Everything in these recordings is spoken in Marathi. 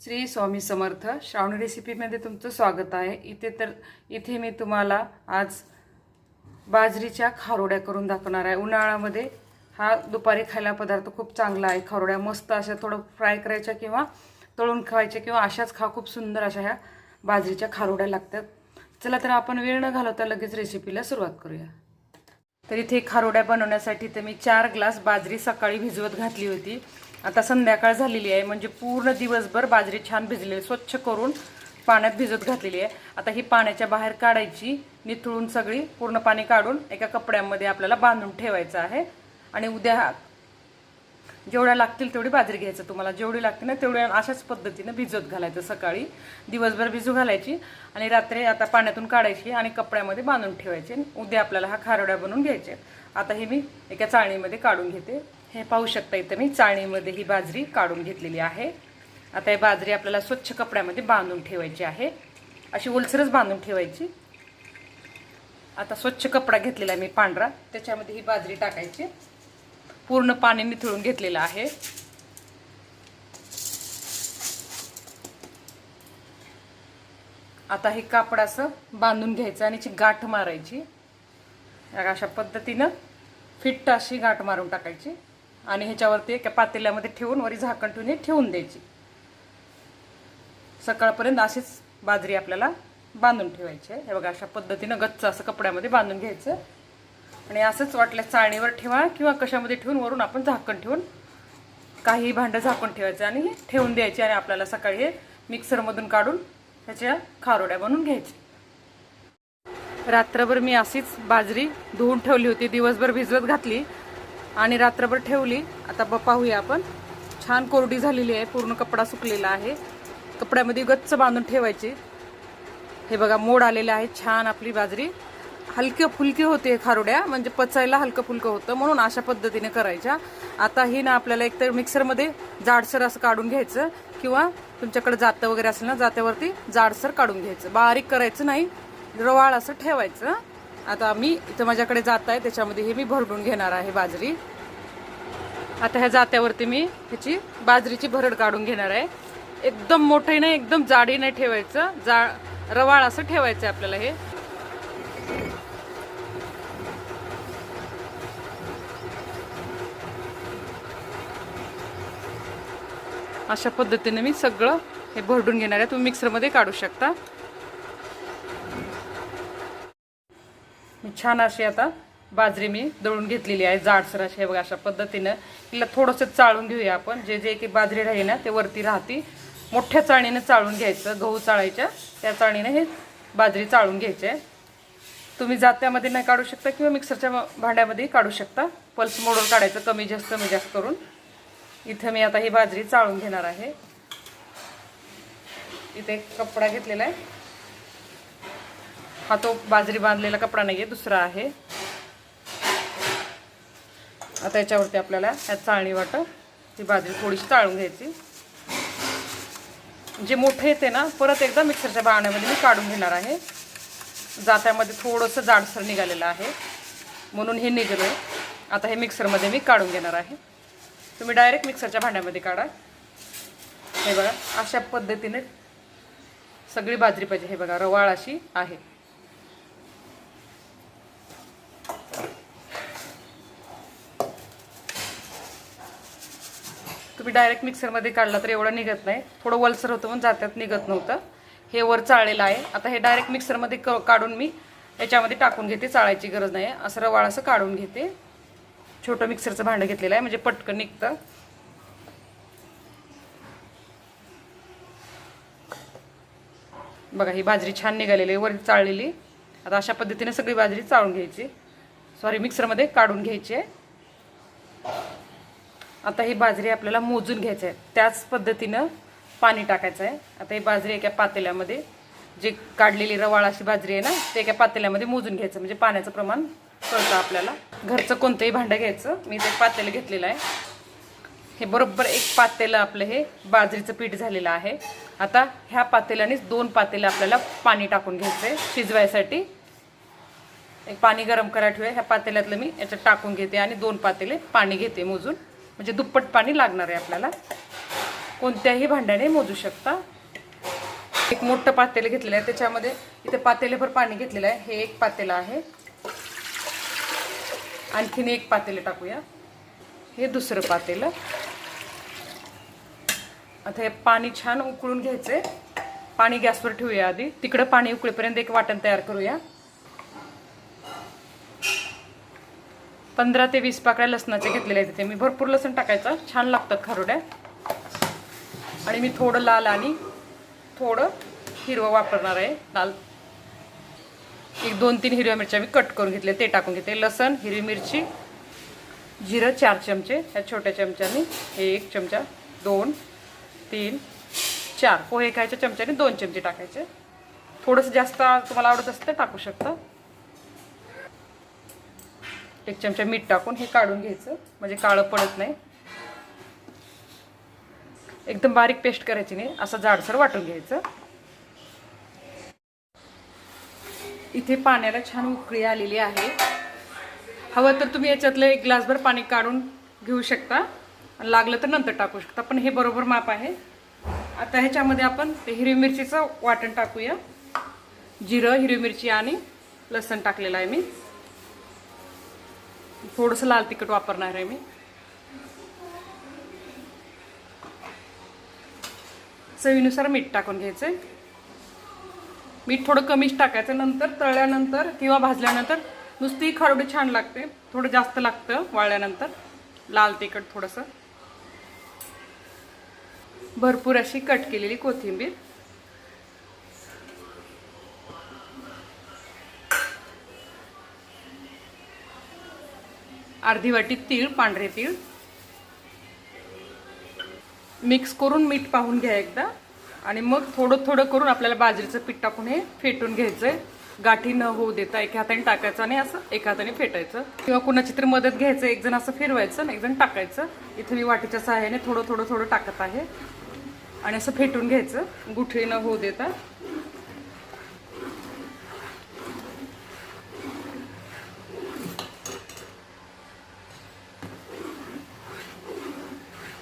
श्री स्वामी समर्थ श्रावणी रेसिपीमध्ये तुमचं स्वागत आहे. इथे तर इथे मी तुम्हाला आज बाजरीच्या खारोड्या करून दाखवणार आहे. उन्हाळ्यामध्ये हा दुपारी खायला पदार्थ खूप चांगला आहे. खारोड्या मस्त अशा थोडं फ्राय करायच्या किंवा तळून खायच्या किंवा अशाच खा खूप सुंदर अशा ह्या बाजरीच्या खारोड्या लागतात. चला तर आपण वेळ न घालवता लगेच रेसिपीला सुरुवात करूया. तर इथे खारोड्या बनवण्यासाठी तर मी चार ग्लास बाजरी सकाळी भिजवत घातली होती. आता संध्याकाळ झालेली आहे म्हणजे पूर्ण दिवसभर बाजरी छान भिजलेली आहे. स्वच्छ करून पाण्यात भिजत घातलेली आहे. आता ही पाण्याच्या बाहेर काढायची निथळून सगळी पूर्ण पाणी काढून एका कपड्यामध्ये आपल्याला बांधून ठेवायचं आहे. आणि उद्या जेवढ्या लागतील तेवढी बाजरी घ्यायचं तुम्हाला जेवढी लागते ना तेवढ्या अशाच पद्धतीनं भिजत घालायचं सकाळी. दिवसभर भिजू घालायची आणि रात्री आता पाण्यातून काढायची आणि कपड्यामध्ये बांधून ठेवायची. उद्या आपल्याला हा खारोड्या बनवून घ्यायचे. आता हे मी एका चाळणीमध्ये काढून घेते. हे पाहू शकता इथं मी चाळणीमध्ये ही बाजरी काढून घेतलेली आहे. आता ही बाजरी आपल्याला स्वच्छ कपड्यामध्ये बांधून ठेवायची आहे. अशी ओलसरच बांधून ठेवायची. आता स्वच्छ कपडा घेतलेला आहे मी पांढरा. त्याच्यामध्ये ही बाजरी टाकायची. पूर्ण पाणी निथळून घेतलेलं आहे. आता हे कापड असं बांधून घ्यायचं आणि याची गाठ मारायची. अशा पद्धतीनं फिट्ट अशी गाठ मारून टाकायची. आणि ह्याच्यावरती एका पातेल्यामध्ये ठेवून वरी झाकण ठेवून हे ठेवून द्यायची. सकाळपर्यंत अशीच बाजरी आपल्याला बांधून ठेवायची आहे. हे बघा अशा पद्धतीनं गच्च असं कपड्यामध्ये बांधून घ्यायचं. आणि असंच वाटलं चाळणीवर ठेवा किंवा कशामध्ये ठेवून वरून आपण झाकण ठेवून काही भांडं झाकून ठेवायचं आणि ठेवून द्यायची आणि आपल्याला सकाळी हे मिक्सरमधून काढून त्याच्या खारोड्या बनवून घ्यायची. रात्रभर मी अशीच बाजरी धुवून ठेवली होती दिवसभर भिजवत घातली. आणि रात्रभर ठेवली. आता ब पाहूया आपण. छान कोरडी झालेली आहे. पूर्ण कपडा सुकलेला आहे. कपड्यामध्ये गच्च बांधून ठेवायची. हे बघा मोड आलेले आहे. छान आपली बाजरी. हलके फुलके होते खारोड्या. म्हणजे पचायला हलकं फुलकं होतं म्हणून अशा पद्धतीने करायच्या. आता ही ना आपल्याला एकतर मिक्सरमध्ये जाडसर असं काढून घ्यायचं किंवा तुमच्याकडे जातं वगैरे असेल ना जात्यावरती जाडसर काढून घ्यायचं. बारीक करायचं नाही. रवाळ असं ठेवायचं. आता मी इथं माझ्याकडे जात आहे त्याच्यामध्ये हे मी भरडून घेणार आहे बाजरी. आता ह्या जात्यावरती मी ह्याची बाजरीची भरड काढून घेणार आहे. एकदम मोठे नाही एकदम जाडी नाही ठेवायचं. जा रवाळ असं ठेवायचं आहे आपल्याला हे. अशा पद्धतीने मी सगळं हे भरडून घेणार आहे. तुम्ही मिक्सरमध्ये काढू शकता मी छान अशी आता बाजरी मी दळून घेतलेली आहे जाडसर अशी बघा अशा पद्धतीनं. तिला थोडंसं चाळून घेऊया आपण. जे जे की बाजरी राहील ना ते वरती राहते. मोठ्या चाळणीनं चाळून घ्यायचं गहू चाळायच्या. त्या चाळणीनं हे बाजरी चाळून घ्यायची. आहे तुम्ही जात्यामध्ये नाही काढू शकता किंवा मिक्सरच्या भांड्यामध्येही काढू शकता. पल्स मोडून काढायचं कमी जास्त कमी जास्त करून. इथं मी आता ही बाजरी चाळून घेणार आहे. इथे एक कपडा घेतलेला आहे. हा तो बाजरी बांधलेला कपडा नाही आहे दुसरा आहे. आता याच्यावरती आपल्याला ह्या चाळणी वाटं ती बाजरी थोडीशी चाळून घ्यायची. जे मोठे येते ना परत एकदा मिक्सरच्या बाण्यामध्ये मी काढून घेणार आहे. जात्यामध्ये थोडंसं जाडसर निघालेलं आहे. म्हणून हे निघलं. आहे आता हे मिक्सरमध्ये मी काढून घेणार आहे. तुम्ही डायरेक्ट मिक्सरच्या भांड्यामध्ये काढा. हे बघा अशा पद्धतीने सगळी बाजरी पाहिजे. हे बघा रवाळ अशी आहे. तुम्ही डायरेक्ट मिक्सरमध्ये काढला तर एवढं निघत नाही. थोडं वलसर होतं पण जात्यात निघत नव्हतं. हे वर चाळलेलं आहे. आता हे डायरेक्ट मिक्सरमध्ये क काढून मी याच्यामध्ये टाकून घेते. चाळायची गरज नाही. असं रवाळ असं काढून घेते. छोटं मिक्सरचं भांडं घेतलेलं आहे. म्हणजे पटकन निघतं. बघा ही बाजरी छान निघालेली आहे. वर चाळलेली. आता अशा पद्धतीने सगळी बाजरी चाळून घ्यायची. सॉरी मिक्सरमध्ये काढून घ्यायची आहे. आता ही बाजरी आपल्याला मोजून घ्यायचं आहे. त्याच पद्धतीनं पाणी टाकायचं आहे. आता ही बाजरी एका पातेल्यामध्ये जे काढलेली रवाळ अशी बाजरी आहे ना ते एका पातेल्यामध्ये मोजून घ्यायचं. म्हणजे पाण्याचं प्रमाण कळतं आपल्याला. घरचं कोणतंही भांडं घ्यायचं. मी ते पातेलं घेतलेलं आहे. हे बरोबर एक पातेलं आपलं हे बाजरीचं पीठ झालेलं आहे. आता ह्या पातेल्यानेच दोन पातेलं आपल्याला पाणी टाकून घ्यायचं आहे शिजवायसाठी. एक पाणी गरम करायला ठेवूया. ह्या पातेल्यातलं मी याच्यात टाकून घेते आणि दोन पातेले पाणी घेते मोजून. म्हणजे दुप्पट पाणी लागणार आहे आपल्याला. कोणत्याही भांड्याने मोजू शकता. एक मोठं पातेलं घेतलेलं आहे. त्याच्यामध्ये इथे पातेलेभर पाणी घेतलेलं आहे. हे एक पातेलं आहे. आणखीन एक पातेलं टाकूया. हे दुसरं पातेलं. आता हे पाणी छान उकळून घ्यायचं आहे पाणी गॅसवर ठेवूया आधी. तिकडं पाणी उकळेपर्यंत एक वाटण तयार करूया. पंधरा ते वीस पाकळ्या लसणाचे घेतलेले आहेत तिथे मी भरपूर लसण टाकायचं. छान लागतात खारोड्या. आणि मी थोडं लाल आणि थोडं हिरवं वापरणार आहे. लाल. एक दोन तीन हिरव्या मिरच्या मी कट करून घेतले ते टाकून घेते लसण हिरवी मिरची जिरं चार चमचे. ह्या छोट्या चमच्याने हे एक चमचा दोन तीन चार. पोहे खायच्या चमच्याने दोन चमचे टाकायचे. थोडंसं जास्त तुम्हाला आवडत असतं टाकू शकता. एक चमचा मीठ टाकून हे काढून घ्यायचं. म्हणजे काळं पडत नाही. एकदम बारीक पेस्ट करायची नाही. असं जाडसर वाटून घ्यायचं. इथे पाण्याला छान उकळी आलेली आहे. हवं तर तुम्ही याच्यातलं एक ग्लासभर पाणी काढून घेऊ शकता. लागलं तर नंतर टाकू शकता. पण हे बरोबर माप आहे. आता ह्याच्यामध्ये आपण ते हिरवी मिरचीचं वाटण टाकूया. जिरं हिरवी मिरची आणि लसण टाकलेलं आहे मी. थोडंसं लाल तिखट वापरणार आहे मी. चवीनुसार मीठ टाकून घ्यायचंय. मीठ थोडं कमीच टाकायचं नंतर तळल्यानंतर किंवा भाजल्यानंतर नुसती खारोडी छान लागते थोडं जास्त लागतं वाळल्यानंतर. लाल तिखट थोडंसं. भरपूर अशी कट केलेली कोथिंबीर. अर्धी वाटी तीळ पांढरे तीळ. मिक्स करून मीठ पाहून घ्या एकदा. आणि मग थोडं थोडं करून आपल्याला बाजरीचं पीठ टाकून हे फेटून घ्यायचंय. गाठी न होऊ देता एका हाताने टाकायचं आणि असं एका हाताने फेटायचं. किंवा कुणाची तरी मदत घ्यायचं एक जण असं फिरवायचं आणि एक जण टाकायचं. इथे मी वाटीच्या सहाय्याने थोडं थोडं थोडं टाकत आहे. आणि असं फेटून घ्यायचं. गुठळी न होऊ देता.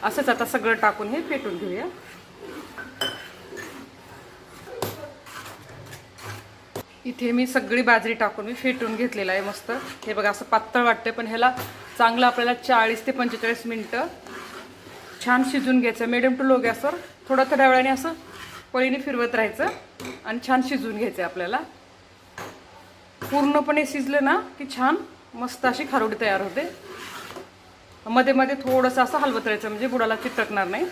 असंच आता सगळं टाकून हे पेटून घेऊया. इथे मी सगळी बाजरी टाकून मी फेटून घेतलेलं आहे मस्त. हे बघा असं पातळ वाटतंय पण ह्याला चांगलं आपल्याला चाळीस ते पंचेचाळीस मिनटं छान शिजून घ्यायचं. मिडियम टू लो गॅसवर थोडं थोड्या वेळाने असं पळीने फिरवत राहायचं आणि छान शिजवून घ्यायचं आपल्याला. पूर्णपणे शिजलं ना की छान मस्त अशी खारुडी तयार होते. मध्ये मध्ये थोडंसं असं हलवत राहायचं म्हणजे बुडाला चिटकणार नाही.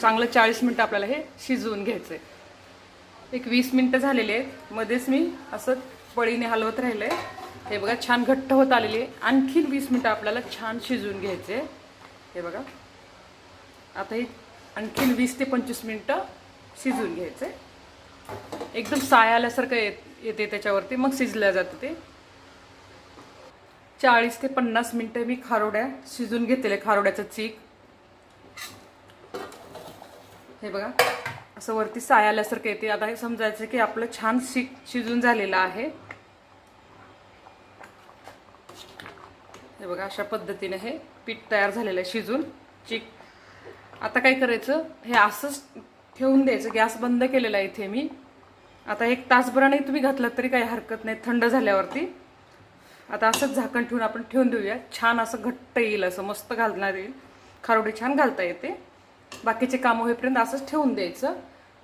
चांगलं चाळीस मिनटं आपल्याला हे शिजवून घ्यायचं आहे एक वीस मिनटं झालेली आहेत. मध्येच मी असं पळीने हलवत राहिले हे बघा छान घट्ट होत आलेली आहे. आणखीन वीस मिनटं आपल्याला छान शिजवून घ्यायचे हे बघा. आता हे आणखीन वीस ते पंचवीस मिनटं शिजवून घ्यायचे एकदम साय आल्यासारखं येत येते त्याच्यावरती. मग शिजल्या जातं ते. चाळीस ते पन्नास मिनटं मी खारोड्या शिजून घेतलेले खारोड्याचं चीक. हे बघा असं वरती साय आल्यासारखं येते. आता हे समजायचं की आपलं छान शिक शिजून झालेलं आहे. हे बघा अशा पद्धतीने हे पीठ तयार झालेलं आहे शिजून. चीक. आता काय करायचं? हे असंच ठेवून द्यायचं. गॅस बंद केलेला आहे इथे मी. आता एक तासभराने तुम्ही घातलं तरी काही हरकत नाही. थंड झाल्यावरती. आता असंच झाकण ठेवून आपण ठेवून देऊया. छान असं घट्ट येईल असं मस्त घालणार येईल. खारोडी छान घालता येते. बाकीचे कामं होईपर्यंत असंच ठेवून द्यायचं.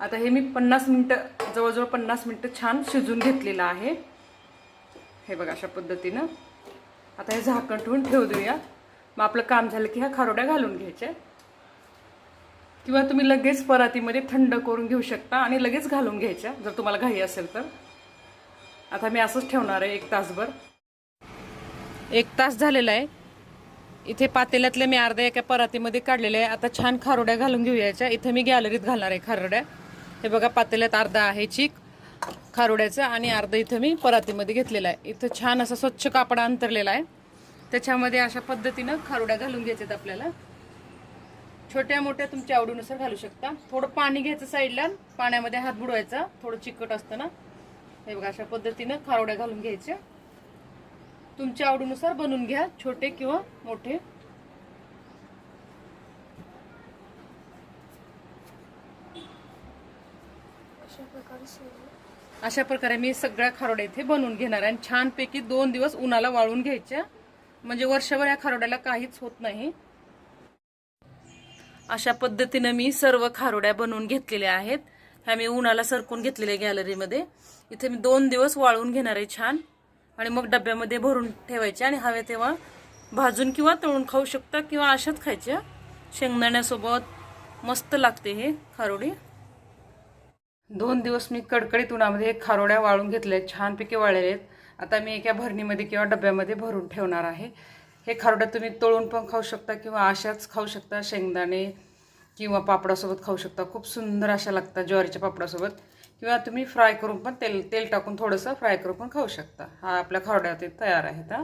आता हे मी पन्नास मिनटं जवळजवळ पन्नास मिनटं छान शिजून घेतलेलं आहे. हे बघा अशा पद्धतीनं. आता हे झाकण ठेवून ठेवू देऊया. मग आपलं काम झालं की ह्या खारोड्या घालून घ्यायच्या. किंवा तुम्ही लगेच परातीमध्ये थंड करून घेऊ शकता आणि लगेच घालून घ्यायच्या जर तुम्हाला घाई असेल तर. आता मी असंच ठेवणार आहे एक तासभर. एक तास झालेला आहे. इथे पातेल्यातले मी अर्ध्या एका परातीमध्ये काढलेले आहे. आता छान खारोड्या घालून घेऊयाच्या इथे मी गॅलरीत घालणार आहे खारोड्या. हे बघा पातेल्यात अर्धा आहे चीक खारोड्याचं आणि अर्धा इथं मी परातीमध्ये घेतलेला आहे. इथं छान असा स्वच्छ कापड अंतरलेला आहे. त्याच्यामध्ये अशा पद्धतीनं खारोड्या घालून घ्यायच्यात आपल्याला. छोट्या मोठ्या तुमच्या आवडीनुसार घालू शकता. थोडं पाणी घ्यायचं साईडला पाण्यामध्ये हात बुडवायचा. थोडं चिकट असतं ना हे बघा अशा पद्धतीनं खारोड्या घालून घ्यायच्या. तुमच्या आवडीनुसार बनवून घ्या छोटे किंवा मोठे. अशा प्रकारे मी सगळ्या खारोड्या इथे बनवून घेणार आहे. आणि छानपैकी दोन दिवस उन्हाला वाळून घ्यायच्या. म्हणजे वर्षभर या खारोड्याला काहीच होत नाही. अशा पद्धतीनं मी सर्व खारोड्या बनवून घेतलेल्या आहेत. ह्या मी उन्हाला सरकून घेतलेल्या गॅलरीमध्ये इथे मी दोन दिवस वाळून घेणार आहे छान. आणि मग डब्यामध्ये भरून ठेवायचे आणि हवे तेव्हा भाजून किंवा तळून खाऊ शकता किंवा अशाच खायच्या. शेंगदाण्यासोबत मस्त लागते हे खारोडी. दोन दिवस मी कडकडीत उन्हामध्ये हे खारोड्या वाळून घेतल्या आहेत छानपैकी वाळलेले आहेत. आता मी एका भरणीमध्ये किंवा डब्यामध्ये भरून ठेवणार आहे. हे खारोड्या तुम्ही तळून पण खाऊ शकता किंवा अशाच खाऊ शकता शेंगदाणे किंवा पापडासोबत खाऊ शकता. खूप सुंदर अशा लागतात ज्वारीच्या पापडासोबत. किंवा तुम्ही फ्राय करून पण तेल तेल टाकून थोडंसं फ्राय करून पण खाऊ शकता. हा आपल्या खारोड्या ते तयार आहेत तर